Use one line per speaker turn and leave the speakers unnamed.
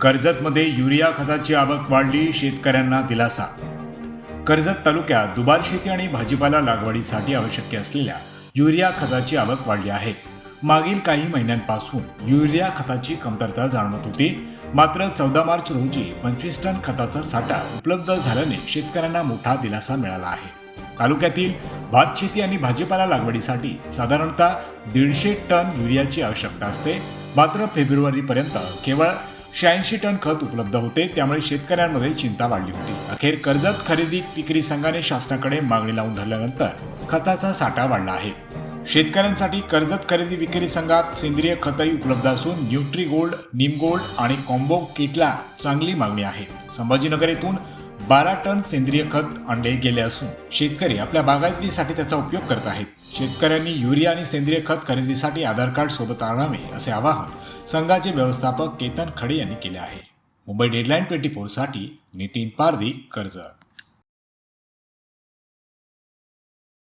कर्जतमध्ये urea खताची आवक वाढली शेतकऱ्यांना दिलासा. कर्जत तालुक्यात दुबार शेती आणि भाजीपाला लागवडीसाठी आवश्यक असलेल्या युरिया खताची आवक वाढली आहे. मागील काही महिन्यांपासून युरिया खताची कमतरता जाणवत होती. मात्र चौदा मार्च रोजी पंचवीस टन खताचा साठा उपलब्ध झाल्याने शेतकऱ्यांना मोठा दिलासा मिळाला आहे. तालुक्यातील भात शेती आणि भाजीपाला लागवडीसाठी साधारणतः दीडशे टन युरियाची आवश्यकता असते. मात्र फेब्रुवारीपर्यंत केवळ शहाऐंशी टन खत उपलब्ध होते त्यामुळे शेतकऱ्यांमध्ये चिंता वाढली होती. अखेर कर्जत खरेदी विक्री संघाने शासनाकडे मागणी लावून धरल्यानंतर खताचा साठा वाढला आहे. शेतकऱ्यांसाठी कर्जत खरेदी विक्री संघात सेंद्रिय खतही उपलब्ध असून न्यूट्री गोल्ड निम गोल्ड आणि कॉम्बो किटला चांगली मागणी आहे. संभाजीनगर येथून बारा टन सेंद्रिय खत आणले गेले असून शेतकरी आपल्या बागायतीसाठी त्याचा उपयोग करत आहेत. शेतकऱ्यांनी युरिया आणि सेंद्रिय खत खरेदीसाठी आधार कार्ड सोबत आणावे असे आवाहन संघाचे व्यवस्थापक केतन खडे यांनी केले आहे. मुंबई डेडलाईन ट्वेंटी फोरसाठी नितीन पारधी कर्जत.